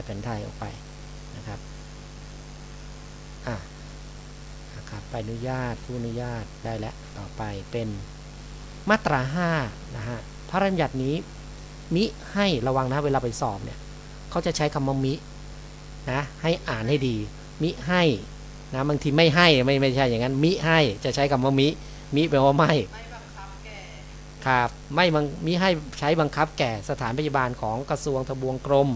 ทย์แผนไทยออกไปนะครับอะนะครับไปอนุญาตผู้อนุญาตได้แล้วต่อไปเป็นมาตรา5นะฮะพระราชบัญญัตินี้มิให้ระวังนะเวลาไปสอบเนี่ยเขาจะใช้คำว่ามินะให้อ่านให้ดี มิให้นะบางทีไม่ให้ไม่ไม่ใช่อย่างนั้น มิให้จะใช้คำว่ามิ มิแปลว่าไม่ครับไม่มิให้ใช้บังคับแก่สถานพยาบาลของกระทรวงทบวงกรม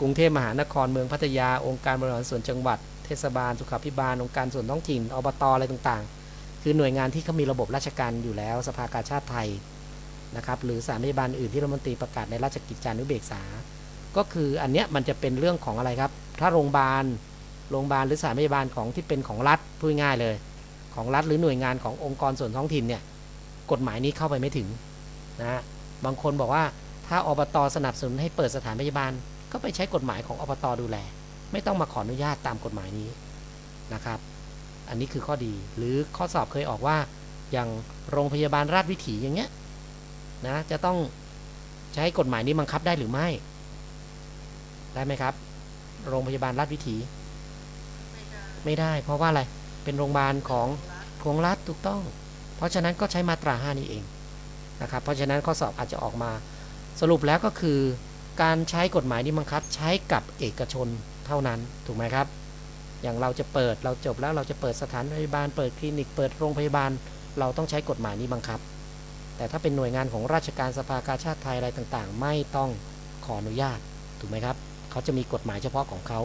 กรุงเทพมหานครเมืองพัทยา องค์การบริหารส่วนจังหวัด เทศบาล สุขาภิบาล องค์การส่วนท้องถิ่น อบตอะไรต่างๆ คือหน่วยงานที่เขามีระบบราชการอยู่แล้ว สภากาชาติไทยนะครับหรือสถานพยาบาลอื่นที่รัฐมนตรีประกาศในราชกิจจานุเบกษา ก็คืออันเนี้ยมันจะเป็นเรื่องของอะไรครับ ถ้าโรงพยาบาล โรงพยาบาลหรือสถานพยาบาลของที่เป็นของรัฐพูดง่ายเลย ของรัฐหรือหน่วยงานขององค์กรส่วนท้องถิ่นเนี่ยกฎหมายนี้เข้าไปไม่ถึงนะฮะบางคนบอกว่าถ้าอบตสนับสนุนให้เปิดสถานพยาบาล ก็ไปใช้กฎหมายของอบตดูแล ไม่ต้องมาขออนุญาตตามกฎหมายนี้นะครับ อันนี้คือข้อดีหรือข้อสอบเคยออกว่าอย่างโรงพยาบาลราชวิถีอย่างเงี้ยนะจะต้องใช้กฎหมายนี้บังคับได้หรือไม่ ได้ไหมครับ โรงพยาบาลราชวิถี ไม่ได้ไม่ได้เพราะว่าอะไรเป็นโรงพยาบาลของของรัฐถูกต้อง เพราะฉะนั้นก็ใช้มาตรา5นี้เองนะครับเพราะฉะนั้นข้อสอบอาจจะออกมาสรุปแล้วก็คือ การใช้กฎหมายนี้บังคับใช้กับเอกชนเท่านั้นถูกไหมครับ อย่างเราจะเปิดเราจบแล้วเราจะเปิดสถานพยาบาล เปิดคลินิก เปิดโรงพยาบาล เราต้องใช้กฎหมายนี้บังคับ แต่ถ้าเป็นหน่วยงานของราชการสภากาชาติไทยอะไรต่างๆ ไม่ต้องขออนุญาตถูกไหมครับเขาจะมีกฎหมายเฉพาะของเขา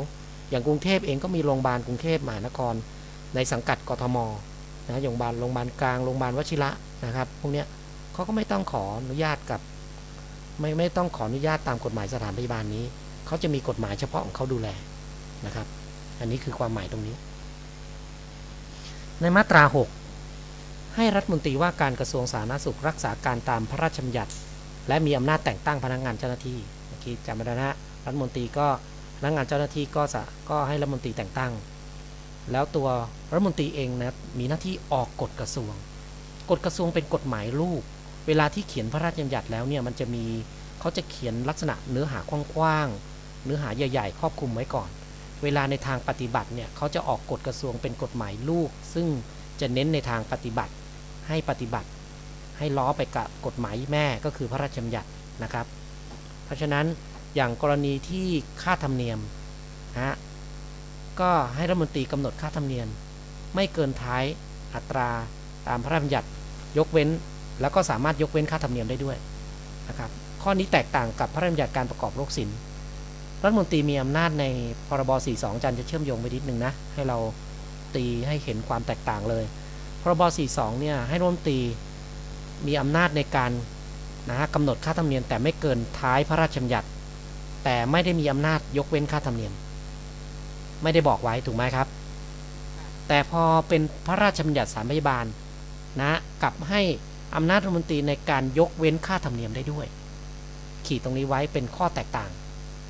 อย่างกรุงเทพเองก็มีโรงพยาบาลกรุงเทพมหานคร ในสังกัดกทมนะโรงพยาบาลโรงพยาบาลกลางโรงพยาบาลวชิระนะครับพวกเนี้ยเขาก็ไม่ต้องขออนุญาตกับ ไม่ไม่ต้องขออนุญาตตามกฎหมายสถานพยาบาลนี้ เขาจะมีกฎหมายเฉพาะของเขาดูแลนะครับ อันนี้คือความหมายตรงนี้ ในมาตรา 6 ให้รัฐมนตรีว่าการกระทรวงสาธารณสุขรักษาการตามพระราชบัญญัติ และมีอำนาจแต่งตั้งพนักงานเจ้าหน้าที่เมื่อกี้จำไม่ได้นะรัฐมนตรีก็พนักงานเจ้าหน้าที่ก็สะก็ให้รัฐมนตรีแต่งตั้ง แล้วตัวรัฐมนตรีเองนะมีหน้าที่ออกกฎกระทรวง กฎกระทรวงเป็นกฎหมายลูก เวลาที่เขียนพระราชบัญญัติแล้วเนี่ยมันจะมีเขาจะเขียนลักษณะเนื้อหากว้างๆเนื้อหาใหญ่ ๆ ครอบคลุมไว้ก่อน เวลาในทางปฏิบัติเนี่ยเขาจะออกกฎกระทรวงเป็นกฎหมายลูก ซึ่งจะเน้นในทางปฏิบัติ ให้ปฏิบัติ ให้ล้อไปกับกฎหมายแม่ก็คือพระราชบัญญัตินะครับ เพราะฉะนั้นอย่างกรณีที่ค่าธรรมเนียมฮะก็ให้รัฐมนตรีกำหนดค่าธรรมเนียม ไม่เกินท้ายอัตราตามพระราชบัญญัติ ยกเว้น แล้วก็สามารถยกเว้นค่าธรรมเนียมได้ด้วยนะครับข้อนี้แตกต่างกับพระราชบัญญัติการประกอบโรคศิลป์รัฐมนตรีมีอำนาจในพรบ 42 จันจะเชื่อมโยงไปนิดนึงนะให้เราตีให้เห็นความแตกต่างเลย พรบ 42 เนี่ยให้รัฐมนตรีมีอำนาจในการนะฮะกำหนดค่าธรรมเนียมแต่ไม่เกินท้ายพระราชบัญญัติ แต่ไม่ได้มีอำนาจยกเว้นค่าธรรมเนียม ไม่ได้บอกไว้ถูกไหมครับ แต่พอเป็นพระราชบัญญัติสารพยาบาลนะกลับให้ อำนาจรัฐมนตรีในการยกเว้นค่าธรรมเนียมได้ด้วย ขีดตรงนี้ไว้เป็นข้อแตกต่าง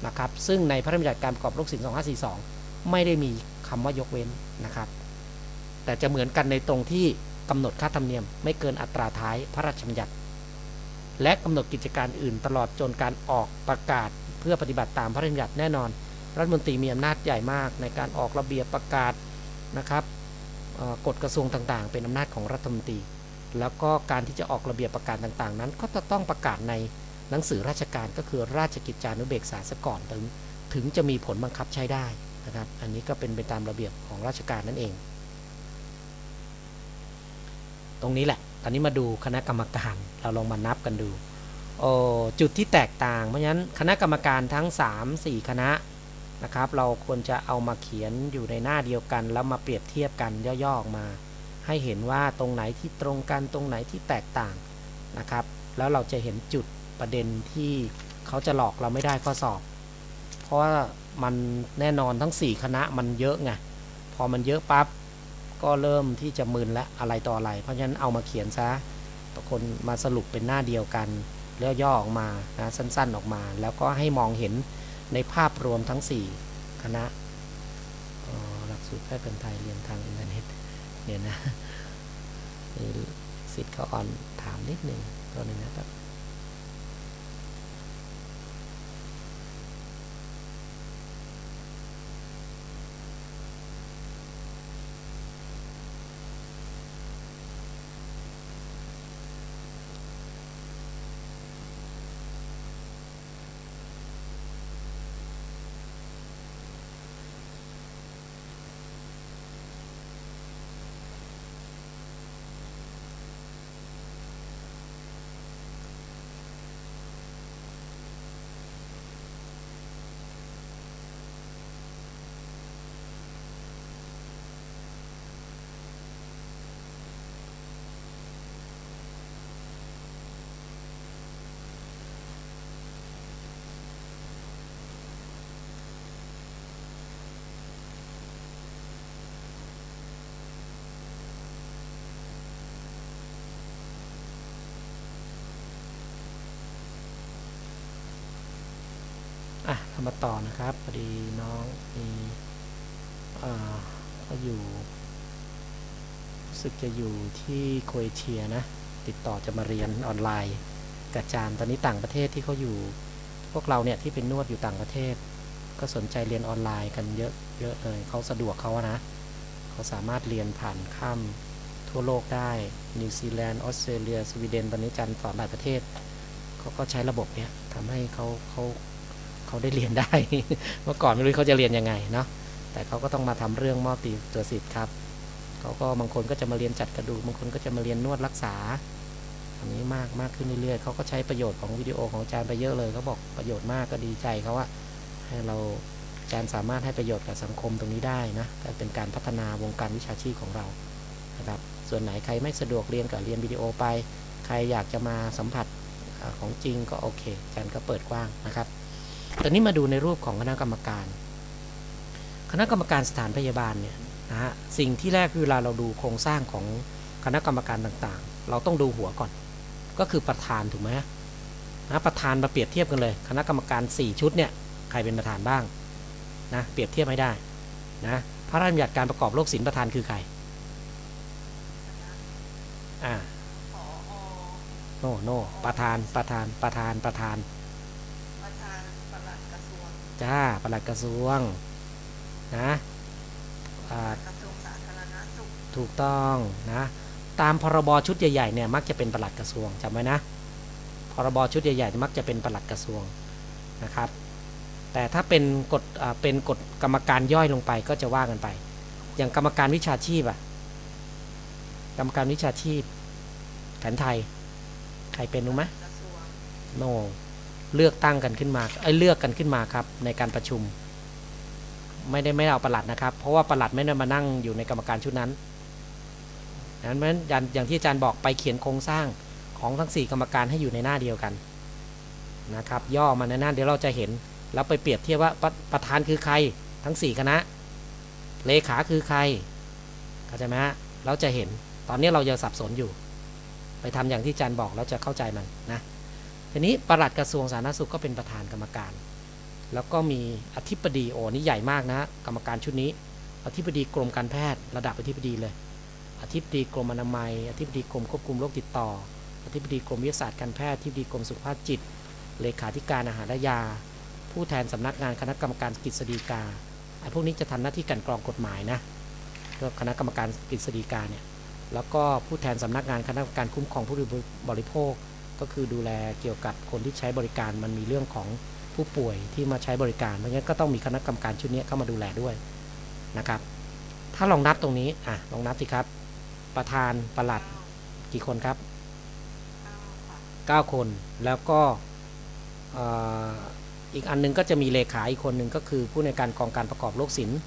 นะครับ ซึ่งในพระราชบัญญัติการประกอบโรคศิลป์2542 ไม่ได้มีคำว่ายกเว้นนะครับ แต่จะเหมือนกันในตรงที่กำหนดค่าธรรมเนียม ไม่เกินอัตราท้ายพระราชบัญญัติ และกำหนดกิจการอื่นตลอดจนการออกประกาศเพื่อปฏิบัติตามพระราชบัญญัติแน่นอน รัฐมนตรีมีอำนาจใหญ่มากในการออกระเบียบประกาศนะครับกฎกระทรวงต่างๆ เป็นอำนาจของรัฐมนตรี แล้วก็การที่จะออกระเบียบประกาศต่างๆ นั้น ก็จะต้องประกาศในหนังสือราชการก็คือราชกิจจานุเบกษาซะก่อนถึงถึงจะมีผลบังคับใช้ได้นะครับ อันนี้ก็เป็นไปตามระเบียบของราชการนั่นเอง ตรงนี้แหละ ตอนนี้มาดูคณะกรรมการ เราลองมานับกันดูโอ้จุดที่แตกต่าง เพราะฉะนั้นคณะกรรมการทั้ง 3 4 คณะนะครับ เราควรจะเอามาเขียนอยู่ในหน้าเดียวกัน แล้วมาเปรียบเทียบกันย่อๆออกมา ให้เห็นว่าตรงไหนที่ตรงกันตรงไหนที่แตกต่างนะครับ แล้วเราจะเห็นจุดประเด็นที่เขาจะหลอกเราไม่ได้ข้อสอบ เพราะว่ามันแน่นอนทั้ง 4 คณะมันเยอะไงพอมันเยอะปั๊บก็เริ่มที่จะมึนและอะไรต่ออะไร เพราะฉะนั้นเอามาเขียนซะทุกคนมาสรุปเป็นหน้าเดียวกันแล้วย่อออกมานะสั้นๆออกมา แล้วก็ให้มองเห็นในภาพรวมทั้ง 4 คณะออหลักสูตรแพทย์แผนไทยเรียนทางอินเทอร์เน็ต เนี่ยนะนี่สิทธิ์เขาออนถามนิดหนึ่งตัวหนึงนะครับ มาต่อนะครับพอดีน้องมีเขาอยู่รู้สึกจะอยู่ที่โคเอเชียนะ ติดต่อจะมาเรียนออนไลน์กับอาจารย์ตอนนี้ต่างประเทศที่เขาอยู่ พวกเราเนี่ยที่เป็นนวดอยู่ต่างประเทศ ก็สนใจเรียนออนไลน์กันเยอะเยอะเลยเขาสะดวกเขานะเขาสามารถเรียนผ่านข้ามทั่วโลกได้นิวซีแลนด์ออสเตรเลียสวีเดนตอนนี้อาจันสอนหลายประเทศเขาก็ใช้ระบบเนี้ยทำให้เขาเขา เขาได้เรียนได้ เมื่อก่อนไม่รู้เขาจะเรียนยังไงเนาะแต่เขาก็ต้องมาทำเรื่องมอบตีตัวสิทธิ์ครับเขาก็บางคนก็จะมาเรียนจัดกระดูกบางคนก็จะมาเรียนนวดรักษาอันนี้มากมากขึ้นเรื่อยๆเขาก็ใช้ประโยชน์ของวิดีโอของอาจารย์ไปเยอะเลยเขาบอกประโยชน์มากก็ดีใจเขาว่าให้เราอาจารย์สามารถให้ประโยชน์กับสังคมตรงนี้ได้นะเป็นการพัฒนาวงการวิชาชีพของเรานะครับส่วนไหนใครไม่สะดวกเรียนกับเรียนวิดีโอไป ใครอยากจะมาสัมผัสของจริงก็โอเคอาจารย์ก็เปิดกว้างนะครับ ตอนนี้มาดูในรูปของคณะกรรมการ คณะกรรมการสถานพยาบาลเนี่ยนะฮะสิ่งที่แรกคือเวลาเราดูโครงสร้างของคณะกรรมการต่างๆ เราต้องดูหัวก่อน ก็คือประธานถูกไหมนะประธานมาเปรียบเทียบกันเลย คณะกรรมการ 4 ชุดเนี่ยใครเป็นประธานบ้างนะเปรียบเทียบให้ได้นะพระราชบัญญัติการประกอบโรคศิลป์ประธานคือใครอ่าโนโนประธานประธานประธานประธาน ประธานปลัดกระทรวง จ้าปลัดกระทรวงนะอ่ากระทรวงสาธารณสุขถูกต้องนะตามพรบชุดใหญ่ๆเนี่ยมักจะเป็นปลัดกระทรวงจำไว้นะพรบชุดใหญ่ๆมักจะเป็นปลัดกระทรวงนะครับ แต่ถ้าเป็นกฎอ่าเป็นกฎกรรมการย่อยลงไปก็จะว่ากันไป อย่างกรรมการวิชาชีพอะกรรมการวิชาชีพแผนไทย ใครเป็นรู้ไหมกระทรวงโน เลือกตั้งกันขึ้นมาไอ้เลือกกันขึ้นมาครับในการประชุม ไม่ได้ไม่เอาประหลัดนะครับ เพราะว่าประหลัดไม่ได้มานั่งอยู่ในกรรมการชุดนั้นนั้นเพราะฉะนั้นอย่างที่อาจารย์บอกไปเขียนโครงสร้างของทั้ง 4 กรรมการให้อยู่ในหน้าเดียวกันนะครับ ย่อมาในหน้าเดี๋ยวเราจะเห็น แล้วไปเปรียบเทียบว่าประประธานคือใครทั้ง 4 คณะ เลขาคือใครเข้าใจไหมฮะเราจะเห็นตอนนี้เรายังสับสนอยู่ ไปทำอย่างที่อาจารย์บอกแล้วจะเข้าใจมันนะ ทีนี้ปลัดกระทรวงสาธารณสุขก็เป็นประธานกรรมการ แล้วก็มีอธิบดีโอ้นี่ใหญ่มากนะ กรรมการชุดนี้ อธิบดีกรมการแพทย์ ระดับอธิบดีเลย อธิบดีกรมอนามัย อธิบดีกรมควบคุมโรคติดต่อ อธิบดีกรมวิทยาศาสตร์การแพทย์ อธิบดีกรมสุขภาพจิต เลขาธิการอาหารและยา ผู้แทนสำนักงานคณะกรรมการกฤษฎีกาไอ้พวกนี้จะทำหน้าที่กันกรองกฎหมายนะก็คณะกรรมการกฤษฎีกาเนี่ย แล้วก็ผู้แทนสำนักงานคณะกรรมการคุ้มครองผู้บริโภค ก็คือดูแลเกี่ยวกับคนที่ใช้บริการมันมีเรื่องของผู้ป่วยที่มาใช้บริการเพราะงั้นก็ต้องมีคณะกรรมการชุดนี้เข้ามาดูแลด้วยนะครับ ถ้าลองนับตรงนี้อะลองนับสิครับ ประธานประหลัดกี่คนครับเก้าค่ะ9คนแล้วก็อีกอันหนึงก็จะมีเลขาอีกคนหนึ่งก็คือผู้ในการกองการประกอบโรคศิลป์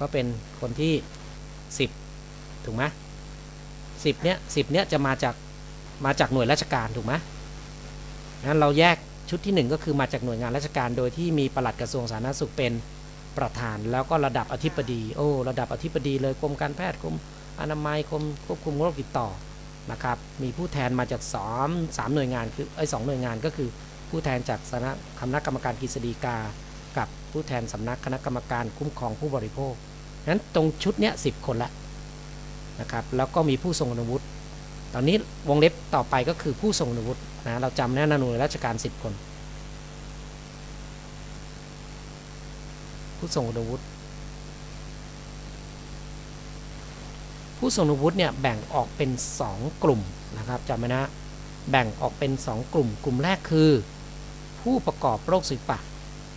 ก็เป็นคนที่ 10 ถูกไหมสิบเนี้ยสิบเนี้ยจะมาจาก มาจากหน่วยราชการถูกไหมงั้นเราแยกชุดที่หนึ่งก็คือมาจากหน่วยงานราชการโดยที่มีปลัดกระทรวงสาธารณสุขเป็นประธาน แล้วก็ระดับอธิบดี โอ้ระดับอธิบดีเลยกรมการแพทย์กรมอนามัยกรมควบคุมโรคติดต่อนะครับมีผู้แทนมาจากสามสามหน่วยงานคือไอ้สองหน่วยงานก็คือผู้แทนจากสำนักคณะกรรมการกฤษฎีกา กับผู้แทนสำนักคณะกรรมการคุ้มครองผู้บริโภคนั้นตรงชุดเนี้ยสิบคนละนะครับแล้วก็มีผู้ทรงคุณวุฒิ ตอนนี้วงเล็บต่อไปก็คือผู้ทรงคุณวุฒินะเราจำแน่นหน่วยราชการสิบคน ผู้ทรงคุณวุฒิผู้ทรงคุณวุฒิเนี่ยแบ่งออกเป็น 2 กลุ่มนะครับจำไว้นะแบ่งออกเป็น 2 กลุ่ม กลุ่มแรกคือ ผู้ประกอบโรคศิลปะ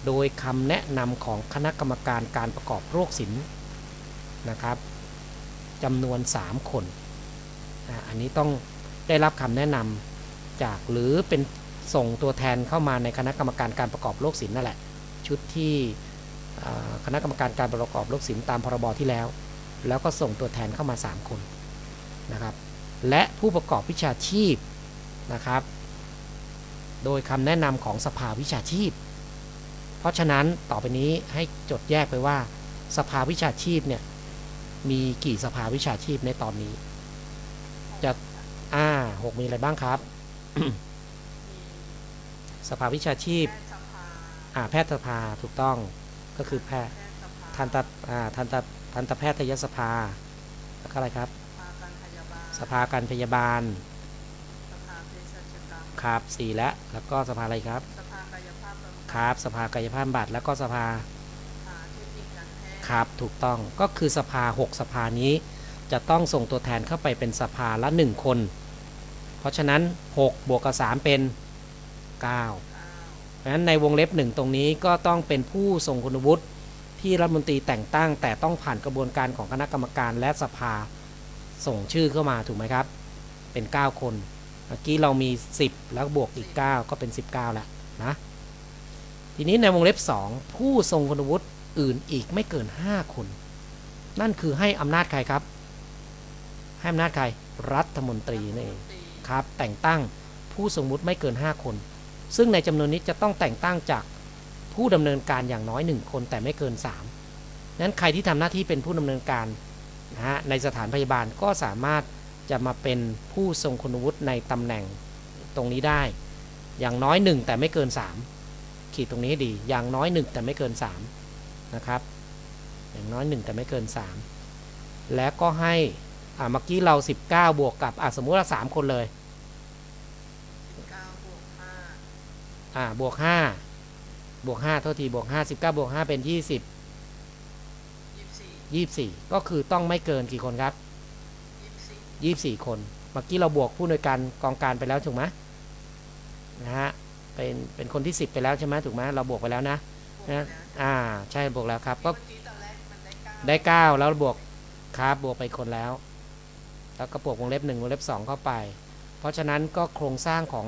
โดยคำแนะนำของคณะกรรมการการประกอบโรคศิลป์นะครับจำนวน 3 คน อะอันนี้ต้องได้รับคำแนะนำจากหรือเป็นส่งตัวแทนเข้ามาในคณะกรรมการการประกอบโรคศิลป์นั่นแหละ ชุดที่คณะกรรมการการประกอบโรคศิลป์ตามพรบที่แล้ว แล้วก็ส่งตัวแทนเข้ามา 3 คนนะครับ และผู้ประกอบวิชาชีพนะครับ โดยคำแนะนำของสภาวิชาชีพ เพราะฉะนั้นต่อไปนี้ให้จดแยกไปว่า สภาวิชาชีพเนี่ยมีกี่สภาวิชาชีพในตอนนี้ จะอ่าหกมีอะไรบ้างครับมีสภาวิชาชีพแพทยสภาอ่าแพทยสภาถูกต้องก็คือแพทย์แพทย์สภาทันตอ่าทันตทันตแพทยสภาแล้วก็อะไรครับ สภาการพยาบาลสภาการพยาบาลสภาเภสัชกรรมครับสี่และแล้วก็สภาอะไรครับสภากายภาพบำบัดครับสภากายภาพบำบัดแล้วก็สภาสภาเทคนิคการแพทย์ครับถูกต้องก็คือสภา 6 สภานี้ จะต้องส่งตัวแทนเข้าไปเป็นสภาละ 1 คน เพราะฉะนั้น 6 บวกกับ 3 เป็น9อ้าวเพราะฉะนั้นในวงเล็บหนึ่งตรงนี้ก็ต้องเป็นผู้ทรงคุณวุฒิที่รัฐมนตรีแต่งตั้ง แต่ต้องผ่านกระบวนการของคณะกรรมการและสภาส่งชื่อเข้ามาถูกไหมครับ เป็น 9 คน เมื่อกี้เรามี 10 แล้วบวกอีก 9 ก็เป็น 19 แล้วนะ ทีนี้ในวงเล็บ 2 ผู้ทรงคุณวุฒิอื่นอีกไม่เกิน 5 คน นั่นคือให้อำนาจใครครับ ให้อำนาจใครรัฐมนตรีนั่นเองครับแต่งตั้งผู้ทรงวุฒิไม่เกิน 5 คน ซึ่งในจำนวนนี้จะต้องแต่งตั้งจากผู้ดำเนินการอย่างน้อย 1 คนแต่ไม่เกิน 3 นั้นใครที่ทำหน้าที่เป็นผู้ดำเนินการนะฮะในสถานพยาบาลก็สามารถจะมาเป็นผู้ทรงคุณวุฒิในตำแหน่งตรงนี้ได้ อย่างน้อย 1 แต่ไม่เกิน 3 ขีดตรงนี้ให้ดี อย่างน้อย 1 แต่ไม่เกิน3นะครับ อย่างน้อย 1 แต่ไม่เกิน 3 และก็ให้ อ่าเมื่อกี้เรา 19 บวกกับอะสมมุติว่า3คนเลยเก้าบวกห้าอ่าบวก5บวก5เท่าทีบวก5 19บวก5เป็น20ยี่สิบสี่24ก็คือต้องไม่เกินกี่คนครับยี่สิบสี่24คน เมื่อกี้เราบวกผู้อำนวยการกองการไปแล้วถูกไหมนะฮะเป็นเป็นคนที่10ไปแล้วใช่ไหมถูกไหมเราบวกไปแล้วนะบวกแล้วอ่าใช่บวกแล้วครับก็เมื่อกี้ตอนแรกมันได้เก้าได้เก้าแล้วบวกครับบวกไปคนแล้ว แล้วก็บวกวงเล็บหนึ่งวงเล็บสองเข้าไป เพราะฉะนั้นก็โครงสร้างของ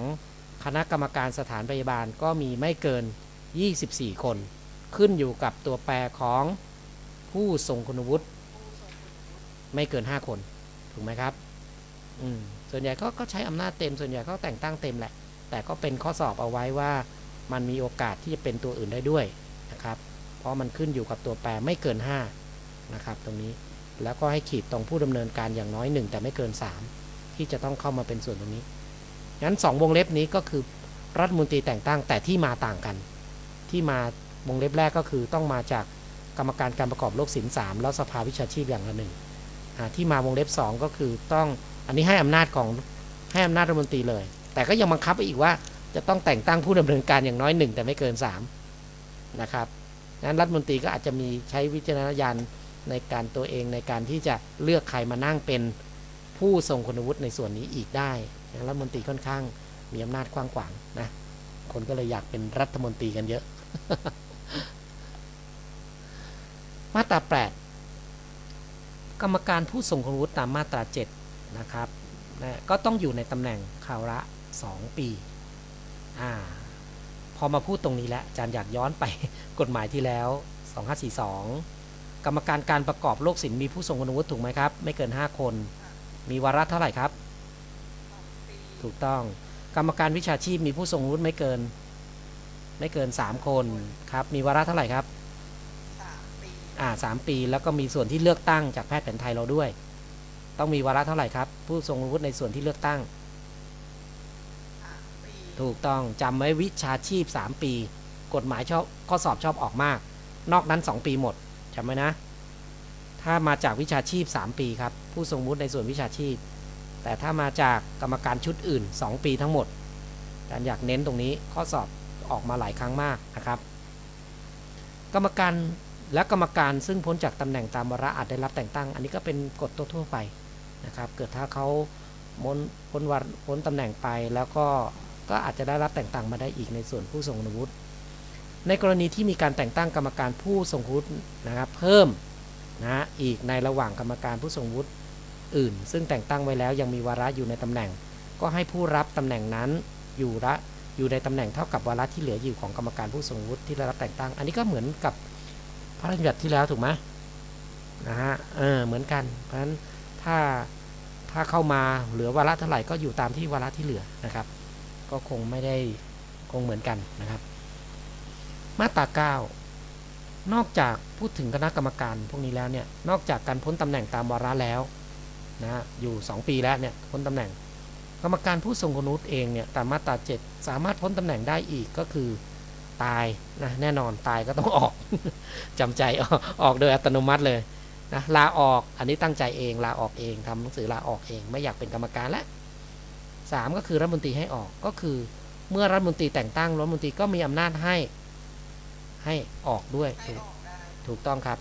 คณะกรรมการสถานพยาบาลก็มีไม่เกิน 24 คน ขึ้นอยู่กับตัวแปรของผู้ทรงคุณวุฒิผู้ทรงคุณวุฒิไม่เกิน 5 คน ถูกไหมครับอืมส่วนใหญ่ก็ก็ใช้อำนาจเต็ม ส่วนใหญ่ก็แต่งตั้งเต็มแหละ แต่ก็เป็นข้อสอบเอาไว้ว่ามันมีโอกาสที่จะเป็นตัวอื่นได้ด้วยนะครับ เพราะมันขึ้นอยู่กับตัวแปรไม่เกิน 5 นะครับ ตรงนี้ แล้วก็ให้ขีดตรงผู้ดำเนินการอย่างน้อย 1 แต่ไม่เกิน 3 ที่จะต้องเข้ามาเป็นส่วนตรงนี้งั้น 2 วงเล็บนี้ก็คือรัฐมนตรีแต่งตั้งแต่ที่มาต่างกัน ที่มาวงเล็บแรกก็คือต้องมาจากกรรมการการประกอบโรคศิลป์สามแล้วสภาวิชาชีพอย่างละหนึ่งที่มาวงเล็บ 2 ก็คือต้องอันนี้ให้อำนาจของให้อำนาจรัฐมนตรีเลย แต่ก็ยังบังคับไปอีกว่าจะต้องแต่งตั้งผู้ดำเนินการอย่างน้อย 1 แต่ไม่เกิน 3 นะครับงั้นรัฐมนตรีก็อาจจะมีใช้วิจารณญาณ ในการตัวเองในการที่จะเลือกใครมานั่งเป็นผู้ทรงคุณวุฒิในส่วนนี้อีกได้รัฐมนตรีค่อนข้างมีอำนาจกว้างขวางนะคนก็เลยอยากเป็นรัฐมนตรีกันเยอะ มาตรา 8 กรรมการผู้ทรงคุณวุฒิตามมาตรา 7 นะครับนะก็ต้องอยู่ในตำแหน่งคราวละ 2 ปีอ่าพอมาพูดตรงนี้แล้วอาจารย์อยากย้อนไปกฎหมายที่แล้ว 2542 กรรมการการประกอบโรคศิลป์มีผู้ทรงคุณวุฒิถูกไหมครับ ไม่เกิน 5 คน มีวาระเท่าไหร่ครับสองปีถูกต้อง กรรมการวิชาชีพมีผู้ทรงวุฒิไม่เกิน ไม่เกิน 3 คนครับ มีวาระเท่าไหร่ครับสามปีอ่าสามปีแล้วก็มีส่วนที่เลือกตั้งจากแพทย์แผนไทยเราด้วย ต้องมีวาระเท่าไหร่ครับ ผู้ทรงวุฒิในส่วนที่เลือกตั้งสามปีถูกต้องจำไว้วิชาชีพ 3 ปี กฎหมายชอบข้อสอบชอบออกมาก นอกนั้น 2 ปีหมด จำไว้นะ ถ้ามาจากวิชาชีพ 3 ปีครับ ผู้ทรงวุฒิในส่วนวิชาชีพ แต่ถ้ามาจากกรรมการชุดอื่น 2 ปีทั้งหมดอาจารย์อยากเน้นตรงนี้ข้อสอบออกมาหลายครั้งมากนะครับ กรรมการและกรรมการซึ่งพ้นจากตำแหน่งตามวาระอาจได้รับแต่งตั้ง อันนี้ก็เป็นกฎทั่วไปนะครับ เกิดถ้าเขาพ้นพ้นวาระพ้นตำแหน่งไปแล้วก็ก็อาจจะได้รับแต่งตั้งมาได้อีกในส่วนผู้ทรงวุฒิ ในกรณีที่มีการแต่งตั้งกรรมการผู้ทรงวุฒินะครับเพิ่มนะอีกในระหว่างกรรมการผู้ทรงวุฒิอื่น ซึ่งแต่งตั้งไว้แล้วยังมีวาระอยู่ในตำแหน่ง ก็ให้ผู้รับตำแหน่งนั้นอยู่ระอยู่ในตำแหน่งเท่ากับวาระที่เหลืออยู่ของกรรมการผู้ทรงวุฒิที่ได้รับแต่งตั้ง อันนี้ก็เหมือนกับพระราชบัญญัติที่แล้วถูกไหมนะฮะเออเหมือนกันเพราะฉะนั้นถ้าถ้าเข้ามาเหลือวาระเท่าไหร่ก็อยู่ตามที่วาระที่เหลือนะครับ ก็คงไม่ได้คงเหมือนกันนะครับ มาตราเก้านอกจากพูดถึงคณะกรรมการพวกนี้แล้วเนี่ยนอกจากการพ้นตำแหน่งตามวาระแล้วนะอยู่ 2 ปีแล้วเนี่ยพ้นตำแหน่ง กรรมการผู้ทรงคุณวุฒิเองเนี่ยตามมาตรา 7 สามารถพ้นตำแหน่งได้อีกก็คือตายนะแน่นอนตายก็ต้องออกจำใจออกออกโดยอัตโนมัติเลยนะลาออกอันนี้ตั้งใจเองลาออกเองทำหนังสือลาออกเอง ไม่อยากเป็นกรรมการและสามก็คือรัฐมนตรีให้ออกก็คือ เมื่อรัฐมนตรีแต่งตั้งรัฐมนตรีก็มีอำนาจให้ ให้ออกด้วยให้ถูกออกได้ถูกต้องครับ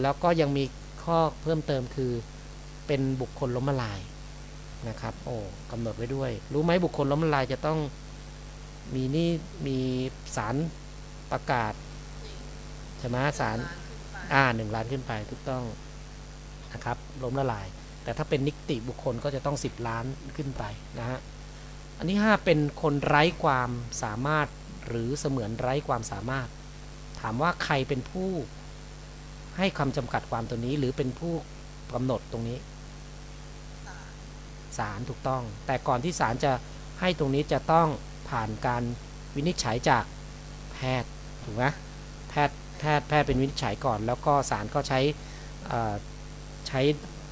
แล้วก็ยังมีข้อเพิ่มเติมคือเป็นบุคคลล้มละลายนะครับ โอ้กำหนดไว้ด้วย รู้ไหมบุคคลล้มละลายจะต้องมีนี่มีสารประกาศจริงใช่ไหมสารล้นขึ้นไปอ่าหนึ่งล้านขึ้นไปถูกต้องนะครับล้มละลาย แต่ถ้าเป็นนิติบุคคลก็จะต้อง 10 ล้านขึ้นไปนะฮะอันที่5เป็นคนไร้ความสามารถหรือเสมือนไร้ความสามารถ ถามว่าใครเป็นผู้ให้คำจำกัดความตัวนี้ หรือเป็นผู้กำหนดตรงนี้ศาลถูกต้อง แต่ก่อนที่ศาลจะให้ตรงนี้จะต้องผ่านการวินิจฉัยจากแพทย์ถูกไหมแพทย์แพทย์แพทย์เป็นวินิจฉัยก่อน แล้วก็ศาลก็ใช้ใช้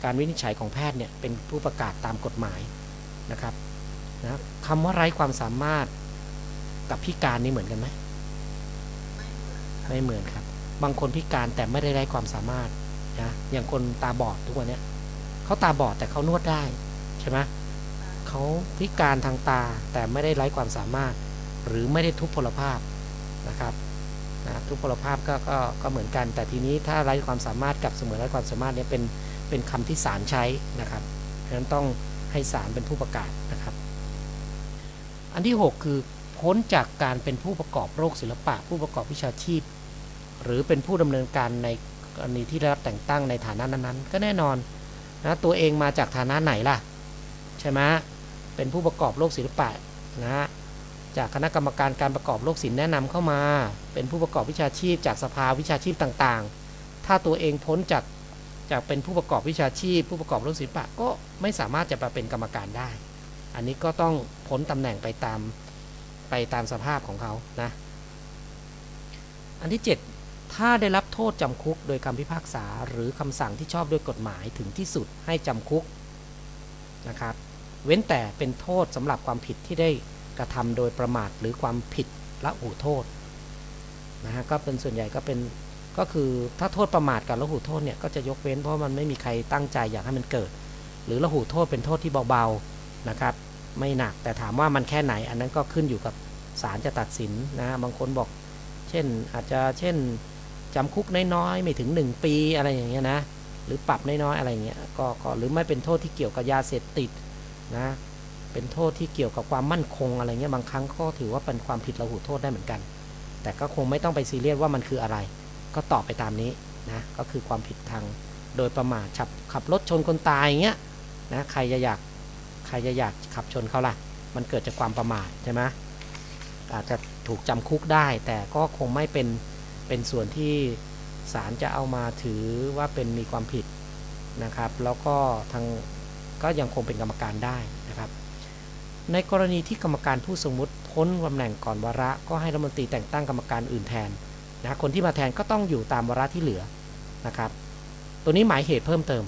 การวินิจฉัยของแพทย์เนี่ยเป็นผู้ประกาศตามกฎหมายนะครับนะคำว่าไร้ความสามารถกับพิการนี่เหมือนกันไหม ไม่เหมือนครับ บางคนพิการแต่ไม่ได้ไร้ความสามารถนะอย่างคนตาบอดทุกวันเนี้ยเขาตาบอดแต่เขานวดได้ใช่ไหมเขาพิการทางตาแต่ไม่ได้ไร้ความสามารถ หรือไม่ได้ทุพพลภาพนะครับนะทุพพลภาพก็ก็ก็เหมือนกัน แต่ทีนี้ถ้าไร้ความสามารถกับเสมือนไร้ความสามารถเนี่ยเป็นเป็นคำที่ศาลใช้นะครับเพราะฉะนั้นต้องให้ศาลเป็นผู้ประกาศนะครับ อันที่ 6 คือพ้นจากการเป็นผู้ประกอบโรคศิลปะ ผู้ประกอบวิชาชีพ หรือเป็นผู้ดำเนินการในกรณีที่ได้รับแต่งตั้งในฐานะนั้นๆ ก็แน่นอนนะตัวเองมาจากฐานะไหนล่ะ ใช่ไหมเป็นผู้ประกอบโรคศิลปะนะฮะจากคณะกรรมการการประกอบโรคศิลป์แนะนำเข้ามา เป็นผู้ประกอบวิชาชีพ จากสภาวิชาชีพต่างๆ ถ้าตัวเองพ้นจากจากเป็นผู้ประกอบวิชาชีพ ผู้ประกอบโรคศิลปะก็ไม่สามารถจะมาเป็นกรรมการได้ อันนี้ก็ต้องพ้นตำแหน่งไปตามไปตามสภาพของเขานะ อันที่ 7 ถ้าได้รับโทษจำคุกโดยคำพิพากษาหรือคำสั่งที่ชอบด้วยกฎหมายถึงที่สุดให้จำคุกนะครับ เว้นแต่เป็นโทษสำหรับความผิดที่ได้กระทำโดยประมาทหรือความผิดละหูโทษนะฮะก็เป็นส่วนใหญ่ก็เป็นก็คือถ้าโทษประมาทกับละหูโทษเนี่ยก็จะยกเว้นเพราะมันไม่มีใครตั้งใจอยากให้มันเกิด หรือละหูโทษเป็นโทษที่เบาๆนะครับ ไม่หนักแต่ถามว่ามันแค่ไหน อันนั้นก็ขึ้นอยู่กับศาลจะตัดสินนะบางคนบอก เช่นอาจจะเช่น จำคุกน้อยๆไม่ถึง 1 ปีอะไรอย่างเงี้ยนะหรือปรับน้อยๆอะไรเงี้ยก็ก็หรือไม่เป็นโทษที่เกี่ยวกับยาเสพติดนะเป็นโทษที่เกี่ยวกับความมั่นคงอะไรเงี้ยบางครั้งก็ถือว่าเป็นความผิดระหูโทษได้เหมือนกัน แต่ก็คงไม่ต้องไปซีเรียสว่ามันคืออะไร ก็ตอบไปตามนี้นะก็คือความผิดทางโดยประมาทขับขับรถชนคนตายอย่างเงี้ยนะใครจะอยากใครจะอยากขับชนเขาล่ะ มันเกิดจากความประมาทใช่ไหมอาจจะถูกจำคุกได้ แต่ก็คงไม่เป็น เป็นส่วนที่ศาลจะเอามาถือว่าเป็นมีความผิดนะครับ แล้วก็ทางก็ยังคงเป็นกรรมการได้นะครับ ในกรณีที่กรรมการผู้สมมุติพ้นตำแหน่งก่อนวาระก็ให้รัฐมนตรีแต่งตั้งกรรมการอื่นแทนนะคนที่มาแทนก็ต้องอยู่ตามวาระที่เหลือนะครับ ตัวนี้หมายเหตุเพิ่มเติม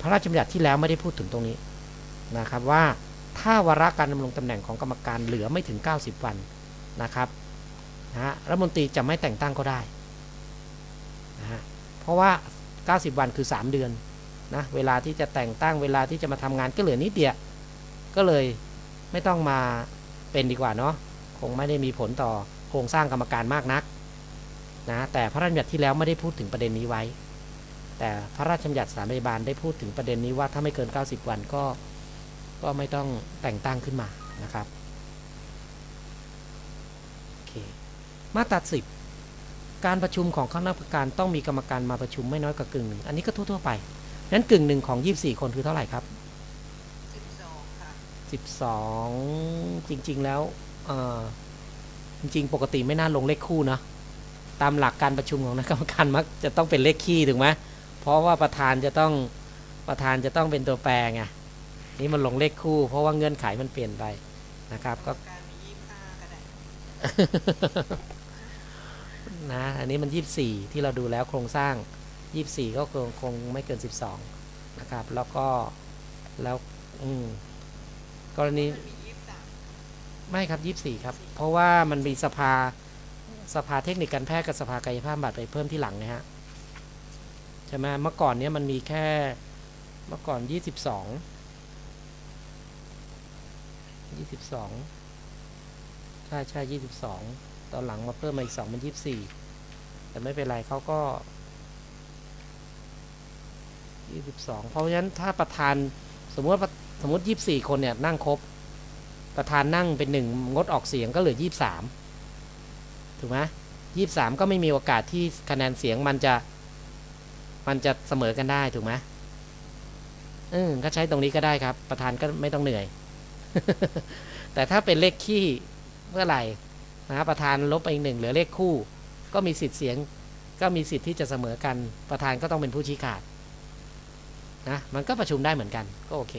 พระราชบัญญัติที่แล้วไม่ได้พูดถึงตรงนี้นะครับว่าถ้าวาระการดำรงตำแหน่งของกรรมการเหลือไม่ถึง 90 วันนะครับ นะฮะรัฐมนตรีจะไม่แต่งตั้งก็ได้นะฮะเพราะว่า 90 วันคือ 3 เดือนนะเวลาที่จะแต่งตั้งเวลาที่จะมาทำงานก็เหลือนิดเดียวก็เลยไม่ต้องมาเป็นดีกว่าเนาะคงไม่ได้มีผลต่อโครงสร้างกรรมการมากนักนะแต่พระราชบัญญัติที่แล้วไม่ได้พูดถึงประเด็นนี้ไว้ แต่พระราชบัญญัติสารพยาบาลได้พูดถึงประเด็นนี้ว่าถ้าไม่เกิน 90 วันก็ก็ไม่ต้องแต่งตั้งขึ้นมานะครับโอเค มาตราสิบการประชุมของคณะกรรมการต้องมีกรรมการมาประชุมไม่น้อยกว่ากึ่งหนึ่งอันนี้ก็ทั่วๆไปนั้นกึ่งหนึ่งของ 24 คนคือเท่าไหร่ครับสิบสองค่ะ12 จริง ๆ แล้วจริง ๆ ปกติไม่น่าลงเลขคู่นะตามหลักการประชุมของคณะกรรมการมักจะต้องเป็นเลขคี่ถูกไหมเพราะว่าประธานจะต้องประธานจะต้องเป็นตัวแปรไงนี่มันลงเลขคู่ เพราะว่าเงื่อนไขมันเปลี่ยนไปนะครับก็ นะ อันนี้มัน 24 ที่เราดูแล้วโครงสร้าง 24 ก็คงคงไม่เกิน 12 นะครับ แล้วก็แล้วอืมกรณีมันมียี่สิบสามไม่ครับ 24 ครับ เพราะว่ามันมีสภาสภาเทคนิคการแพทย์กับสภากายภาพบำบัดไปเพิ่มที่หลังนะฮะใช่ไหมเมื่อก่อนเนี้ยมันมีแค่เมื่อก่อน 22 22 ใช่ใช่22 ตอนหลังมาเพิ่มมาอีก2เป็น24แต่ไม่เป็นไรเขาก็22เพราะฉะนั้นถ้าประธานสมมติว่าสมมติ24คนเนี่ยนั่งครบ ประธานนั่งเป็นหนึ่งงดออกเสียงก็เหลือ23ถูกไหม23ก็ไม่มีโอกาสที่คะแนนเสียงมันจะมันจะเสมอกันได้ถูกไหมเออก็ใช้ตรงนี้ก็ได้ครับ ประธานก็ไม่ต้องเหนื่อย แต่ถ้าเป็นเลขคี่เมื่อไหร่ นะประธานลบไปอีกหนึ่งเหลือเลขคู่ ก็มีสิทธิ์เสียงก็มีสิทธิ์ที่จะเสมอกัน ประธานก็ต้องเป็นผู้ชี้ขาดนะมันก็ประชุมได้เหมือนกันก็โอเค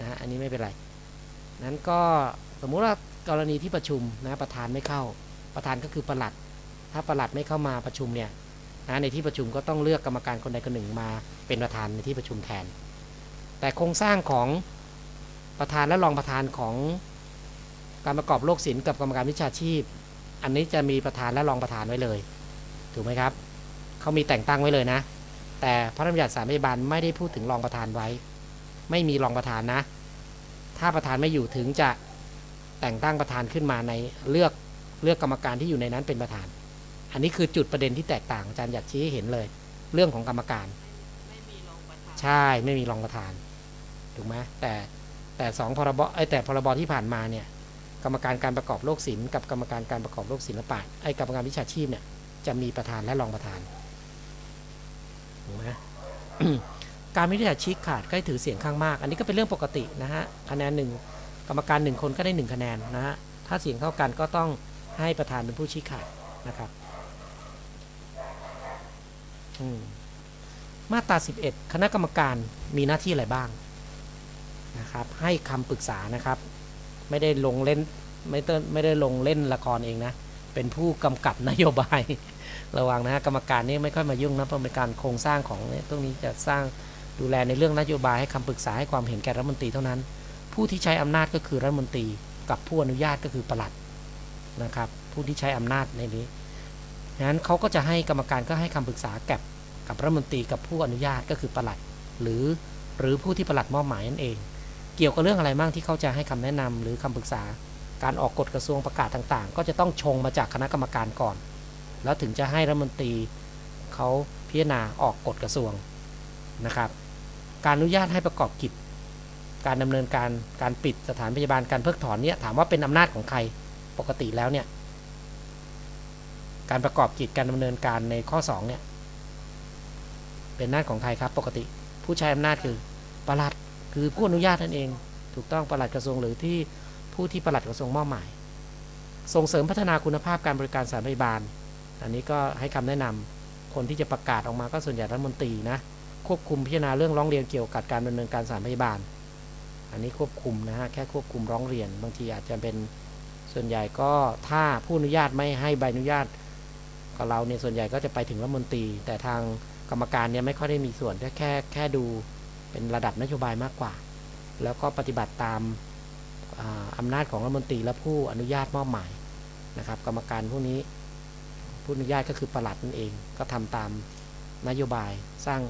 นะฮะอันนี้ไม่เป็นไรนั้นก็สมมุติว่ากรณีที่ประชุมนะประธานไม่เข้า ประธานก็คือประหลัด ถ้าประหลัดไม่เข้ามาประชุมเนี่ยนะในที่ประชุมก็ต้องเลือกกรรมการคนใดคนหนึ่งมาเป็นประธานในที่ประชุมแทน แต่โครงสร้างของประธานและรองประธานของ การประกอบโลกศิลป์กับกรรมการวิชาชีพ อันนี้จะมีประธานและรองประธานไว้เลย ถูกไหมครับเขามีแต่งตั้งไว้เลยนะ แต่พระราชบัญญัติสารพยาบาลไม่ได้พูดถึงรองประธานไว้ ไม่มีรองประธานนะ ถ้าประธานไม่อยู่ถึงจะแต่งตั้งประธานขึ้นมาในเลือกเลือกกรรมการที่อยู่ในนั้นเป็นประธาน อันนี้คือจุดประเด็นที่แตกต่างอาจารย์อยากชี้ให้เห็นเลย เรื่องของกรรมการไม่มีรองประธานใช่ไม่มีรองประธานถูกไหมแต่แต่สองพรบไอยแต่พรบที่ผ่านมาเนี่ย กรรมการการประกอบโลกศิลป์กับกรรมการการประกอบโลกศิลปะไอ้กรรมการวิชาชีพเนี่ยจะมีประธานและรองประธานถูกไหมการวินิจฉัยชี้ขาดก็ให้ถือเสียงข้างมาก อันนี้ก็เป็นเรื่องปกตินะฮะคะแนนหนึ่งกรรมการหนึ่งคนก็ได้หนึ่งคะแนนนะฮะถ้าเสียงเท่ากันก็ต้องให้ประธานเป็นผู้ชี้ขาดนะครับมมาตรา 11 คณะกรรมการมีหน้าที่อะไรบ้างนะครับ ให้คำปรึกษานะครับ ไม่ได้ลงเล่นไม่ได้ไม่ได้ลงเล่นละครเองนะ เป็นผู้กำกับนโยบาย ระวังนะกรรมการนี่ไม่ค่อยมายุ่งนะเพราะเป็นการโครงสร้างของตรงนี้จะสร้างดูแลในเรื่องนโยบายให้คำปรึกษาให้ความเห็นแก่รัฐมนตรีเท่านั้น ผู้ที่ใช้อำนาจก็คือรัฐมนตรี กับผู้อนุญาตก็คือประหลัดนะครับ ผู้ที่ใช้อำนาจในนี้งั้นเขาก็จะให้กรรมการก็ให้คำปรึกษาแกับกับรัฐมนตรีกับผู้อนุญาตก็คือประหลัด หรือหรือผู้ที่ประหลัดมอบหมายนั่นเอง เกี่ยวกับเรื่องอะไรบ้างที่เขาจะให้คำแนะนำหรือคำปรึกษา การออกกฎกระทรวงประกาศต่างๆ ก็จะต้องชงมาจากคณะกรรมการก่อน แล้วถึงจะให้รัฐมนตรีเขาพิจารณาออกกฎกระทรวงนะครับ การอนุญาตให้ประกอบกิจ การดำเนินการการปิดสถานพยาบาลการเพิกถอนเนี่ยถามว่าเป็นอำนาจของใครปกติแล้วเนี่ยการประกอบกิจการดำเนินการในข้อ2เนี่ยเป็นอำนาจของใครครับปกติ ผู้ใช้อำนาจคือประหลัด คือผู้อนุญาตนั่นเอง ถูกต้องปลัดกระทรวงหรือที่ผู้ที่ปลัดกระทรวงมอบหมาย ส่งเสริมพัฒนาคุณภาพการบริการสถานพยาบาล อันนี้ก็ให้คำแนะนำคนที่จะประกาศออกมาก็ส่วนใหญ่รัฐมนตรีนะควบคุมพิจารณาเรื่องร้องเรียนเกี่ยวกับการดำเนินการสถานพยาบาล อันนี้ควบคุมนะฮะแค่ควบคุมร้องเรียน บางทีอาจจะเป็นส่วนใหญ่ก็ถ้าผู้อนุญาตไม่ให้ใบอนุญาตกับเราเนี่ยส่วนใหญ่ก็จะไปถึงรัฐมนตรี แต่ทางกรรมการเนี่ยไม่ค่อยได้มีส่วนแค่แค่แค่ดู เป็นระดับนโยบายมากกว่า แล้วก็ปฏิบัติตามอ่าอำนาจของรัฐมนตรีและผู้อนุญาตมอบหมายนะครับ กรรมการพวกนี้ผู้อนุญาตก็คือประหลัดนั่นเองก็ทำตามนโยบายสร้าง